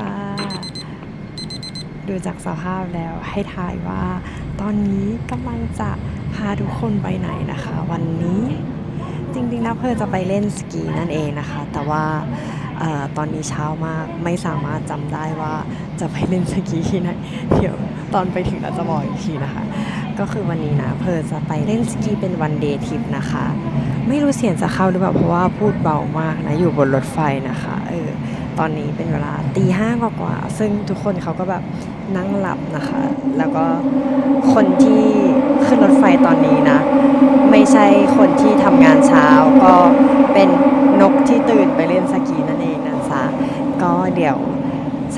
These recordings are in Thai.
ค่ะ ดูจากสภาพแล้วให้ทายว่า ตอนนี้กำลังจะพาทุกคนไปไหนนะคะ วันนี้จริงๆนะเพื่อจะไปเล่นสกีนั่นเองนะคะ แต่ว่าออตอนนี้เช้ามากไม่สามารถจำได้ว่าจะไปเล่นสกีที่ไหนเดี๋ยวตอนไปถึงเราจะบอกอีกทีนะคะ ก็คือวันนี้นะเพอจะไปเล่นสกีเป็นวันเดย์ทริปนะคะ ไม่รู้เสียงจะเข้าหรือเปล่าเพราะว่าพูดเบามากนะอยู่บนรถไฟนะคะเออ ตอนนี้เป็นเวลาตีห้ากว่าๆซึ่งทุกคนเขาก็แบบนั่งหลับนะคะ แล้วก็คนที่ขึ้นรถไฟตอนนี้นะ ไม่ใช่คนที่ทำงานเช้า ก็เป็นนกที่ตื่นไปเล่นสกีนั่นเองนะจ๊ะก็เดี๋ยว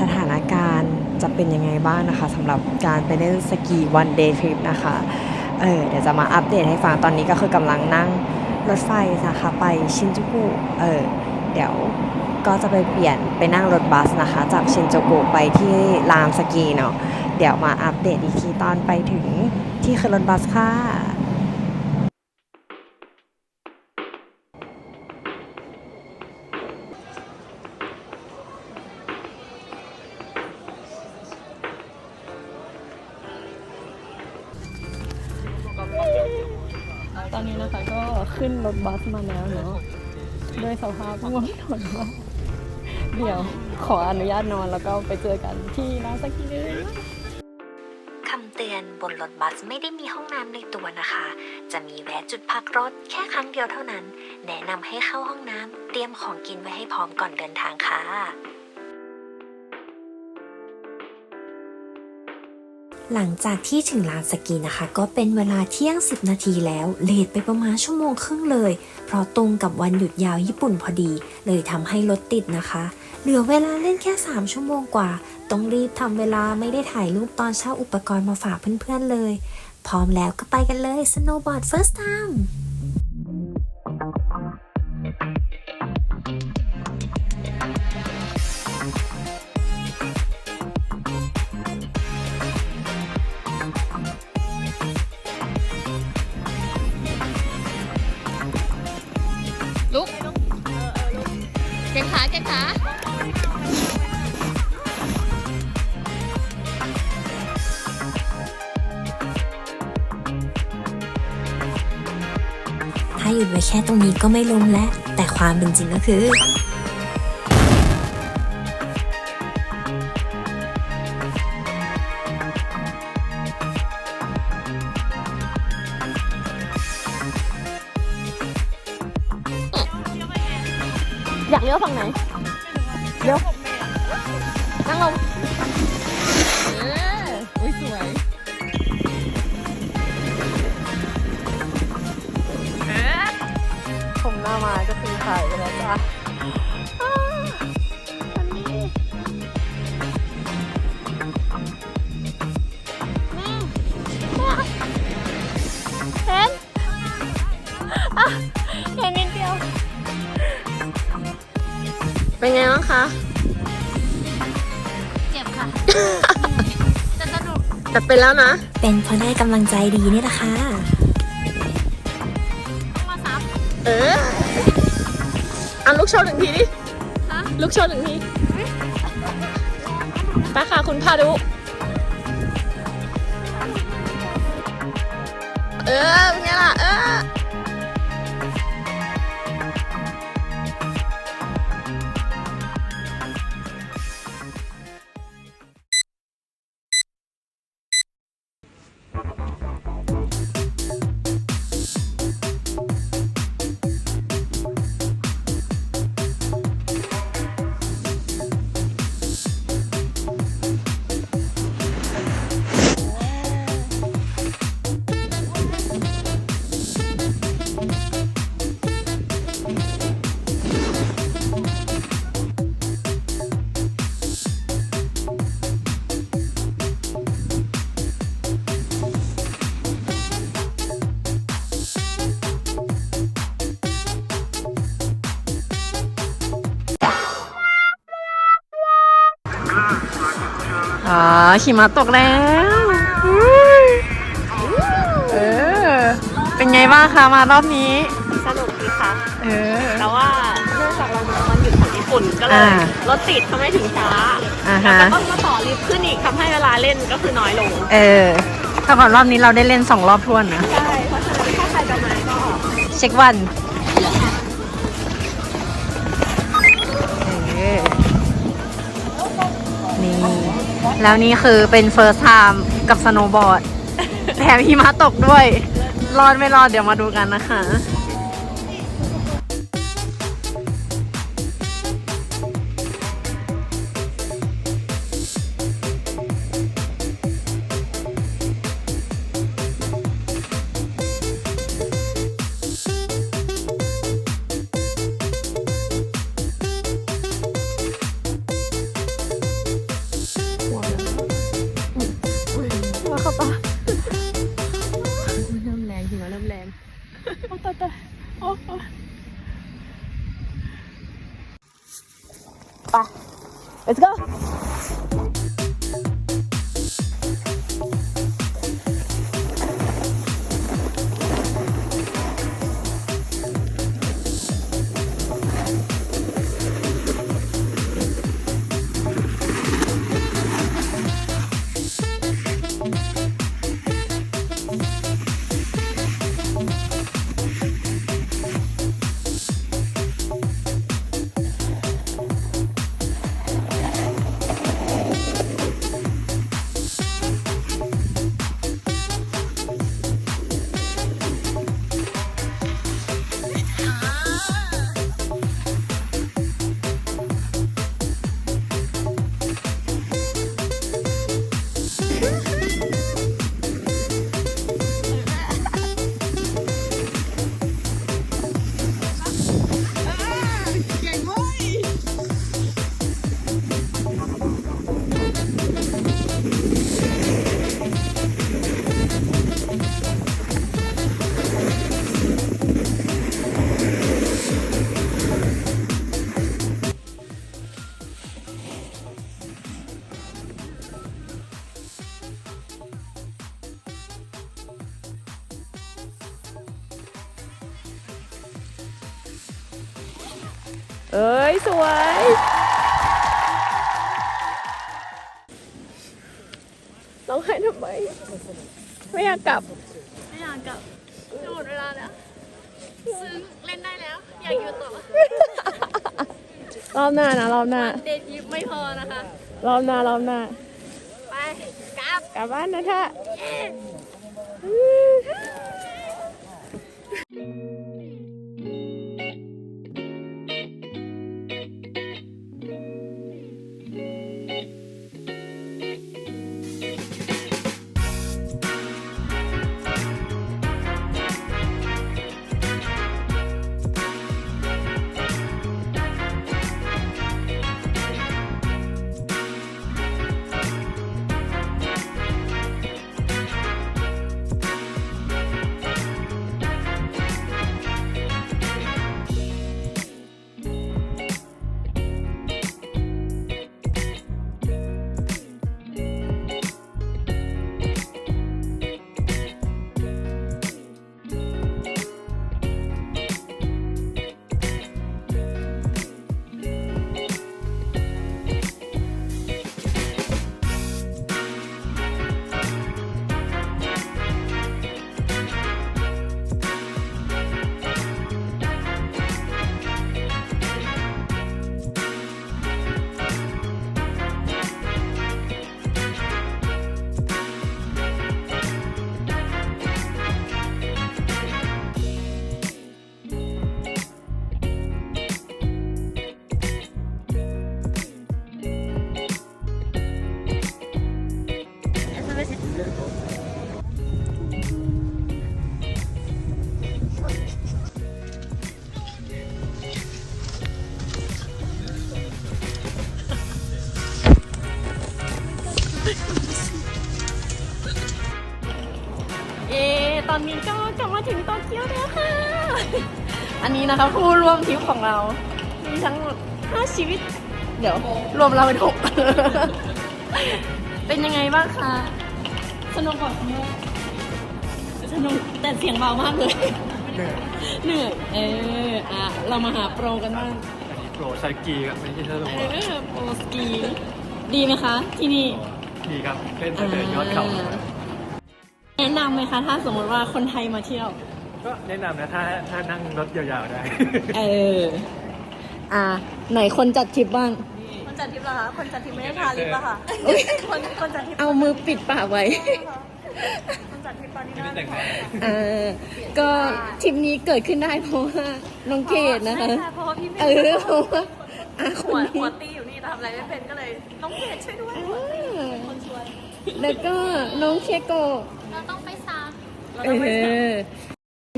สถานการณ์จะเป็นยังไงบ้างนะคะสำหรับการไปเล่นสกีวันเดย์ทริปนะคะ เออเดี๋ยวจะมาอัปเดตให้ฟังตอนนี้ก็คือกำลังนั่งรถไฟนะคะไปชินจูกุ เออ เดี๋ยว ก็จะไปเปลี่ยนไปนั่งรถบัสนะคะ จากชินจูกุไปที่ลานสกีเนาะเดี๋ยวมาอัปเดตอีกทีตอนไปถึงที่ขึ้นรถบัสค่ะตอนนี้นะคะก็ขึ้นรถบัสมาแล้วเนาะด้วยสภาพง่วงนอนมาก เดี๋ยวขออนุญาตนอนแล้วก็ไปเจอกันที่ร้านสกีเลยคำเตือนบนรถบัสไม่ได้มีห้องน้ำในตัวนะคะ จะมีแวะจุดพักรถแค่ครั้งเดียวเท่านั้น แนะนำให้เข้าห้องน้ำเตรียมของกินไว้ให้พร้อมก่อนเดินทางค่ะ หลังจากที่ถึงลานสกีนะคะ ก็เป็นเวลาเที่ยง 10 นาทีแล้วเลทไปประมาณชั่วโมงครึ่งเลย เพราะตรงกับวันหยุดยาวญี่ปุ่นพอดี เลยทำให้รถติดนะคะ เหลือเวลาเล่นแค่ 3 ชั่วโมงกว่า ต้องรีบทำเวลาไม่ได้ถ่ายรูปตอนเช่าอุปกรณ์มาฝากเพื่อนๆเลย พร้อมแล้วก็ไปกันเลย Snowboard First Time ขาแกขาถ้าหยุดไว้แค่ตรงนี้ก็ไม่ล้มแล้ว แต่ความเป็นจริงก็คือ เลี้ยวฝั่งไหนเลี้ยวนั่งลงเอออุ้ยสวยเออผมหน้ามาก็คือถ่ายไปแล้วจ้ะ เป็นไงบ้างคะ เจ็บค่ะจะสนุกแต่เป็นแล้วนะ เป็นเพราะได้กำลังใจดีนี่แหละค่ะมาซ้เอออะลูกโชว์หนึ่งทีดิฮะลูกโชว์หนึ่งทีไปค่ะคุณพาดุ เออเป็นไงล่ะเอ หิมะตกแล้วเออเป็นไงบ้างคะมารอบนี้ สนุกดีค่ะ เออ แต่ว่าเนื่องจากเรามาวันหยุดของญี่ปุ่นก็เลยอ่ารถติดทำให้ถึงช้าอ่าแล้วฮะก็ต้องมาต่อลิฟต์ขึ้นอีกทำให้เวลาเล่นก็คือน้อยลง เออถ้าก่อนรอบนี้เราได้เล่นสองรอบทวนนะ ใช่ เพราะฉะนั้นถ้าใครจะมาก็เช็ควันเออนี่ แล้วนี่คือเป็นเฟิร์สไทม์กับสโนว์บอร์ด แถมหิมะตกด้วย รอดไม่รอดเดี๋ยวมาดูกันนะคะ ไป let's go เอ้ย สวย ร้องไห้ทำไม ไม่อยากกลับ ไม่อยากกลับจะหมดเวลาแล้วซึ่งเล่นได้แล้ว อยากอยู่ต่อรอบหน้านะ รอบหน้า เดทยิปไม่พอนะคะ รอบหน้ารอบหน้า ไป กลับ กลับบ้านนะท่า อนนี้ก็กลับมาถึงโตเกียวแล้วค่ะ อันนี้นะคะผู้ร่วมทริปของเรา มีทั้งหมด5ชีวิต เดี๋ยว รวมเราเป็นหกเป็นยังไงบ้างคะสนุกกว่าสนุกสนุกแต่เสียงเบามากเลยเหนื่อยเหนื่อยเอออะเรามาหาโปรกันบ้างอันนี้โปรไซกีครับไม่ใช่สโลเออโปรสกี ดีไหมคะ ที่นี่ดีครับเล่นแต่เดินยอดเขา แนะนำไหมคะ ถ้าสมมติว่าคนไทยมาเที่ยว ก็แนะนำนะถ้าถ้านั่งรถยาวๆได้ เออ อะไหนคนจัดทริปบ้าง คนจัดทริปเหรอคะคนจัดทริปไม่ได้ทาลิปอะค่ะคนคนจัดทริปเอามือปิดปากไว้ คนจัดทริปตอนนี้น่าแต่งงานเออ ก็ทริปนี้เกิดขึ้นได้เพราะว่าน้องเกดนะคะ ใช่เพราะว่าพี่เมเอย์อเพราะว่าอาคหัวนนี้ หัวตีอยู่นี่แต่ทำอะไรไม่เป็นก็เลยต้องเกดช่วยด้วย คนชวน แล้วก็น้องเคโกะ เราต้องไปซ้ เออ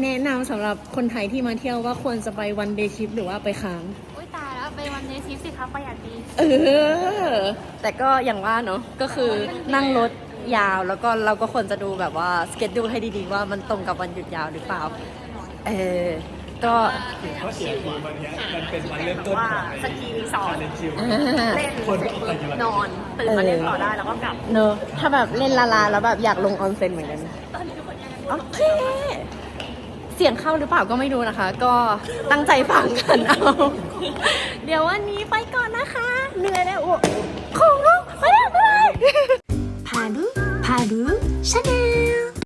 แนะนำสำหรับคนไทยที่มาเที่ยวว่าควรจะไปวันเดย์ทริปหรือว่าไปค้างำอุ้ยตายแล้วไปวันเดย์ทริปสิคะประหยัดดีเออ แต่ก็อย่างว่าเนาะก็คือนั่งรถยาวแล้วก็เราก็ควรจะดูแบบว่าสเก็ตดูให้ดีๆว่ามันตรงกับวันหยุดยาวหรือเปล่า เออ ก็ เพราะเสียทีวันเนี้ยมันเป็นวันเริ่มต้นของสกีรีสอร์ทเลนชิลอ่าเล่นคนก็ไปกันนอน ตื่นมาเล่นต่อได้แล้วก็กลับ เนอะถ้าแบบเล่นลาลาแล้วแบบอยากลงออนเซ็นเหมือนกัน ตอนนี้ทุกคนยัง โอเค เสียงเข้าหรือเปล่าก็ไม่รู้นะคะ ก็ตั้งใจฟังกันเอา เดี๋ยววันนี้ไปก่อนนะคะ เหนื่อยแล้วโอ้ของลูกไปแล้วไปเลยพารุพารุชาแนล